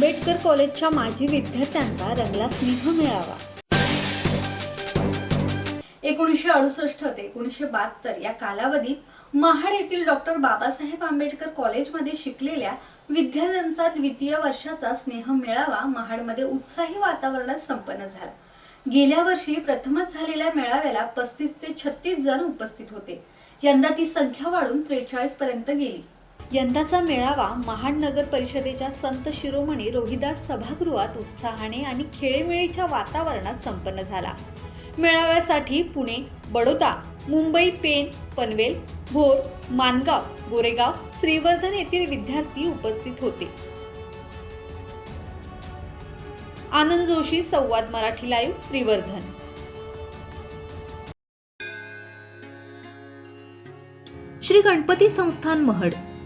आंबेडकर कॉलेजच्या माजी विद्यार्थ्यांचा रंगला स्नेह मेळावा. एकोणीसशे अडुसष्ट ते एकोणीसशे बहात्तर या कालावधीत महाड येथील डॉक्टर बाबासाहेब आंबेडकर कॉलेजमध्ये शिकलेल्या विद्यार्थ्यांचा द्वितीय वर्षाचा स्नेह मेळावा महाडमध्ये उत्साही वातावरणात संपन्न झाला. गेल्या वर्षी प्रथमच झालेल्या मेळाव्याला पस्तीस ते छत्तीस जण उपस्थित होते. यंदा ती संख्या वाढून त्रेचाळीस पर्यंत गेली. यंदाचा मेळावा महाड नगर परिषदेच्या संत शिरोमणी रोहिदास सभागृहात उत्साहाने आणि खेळेमेळीच्या वातावरणात संपन्न झाला. मेळाव्यासाठी पुणे बडोदा मुंबई पेन पनवेल भोर मानगाव गोरेगाव श्रीवर्धन येथील विद्यार्थी उपस्थित होते. आनंद जोशी संवाद मराठी लाईव्ह श्रीवर्धन. श्री गणपती संस्थान महड.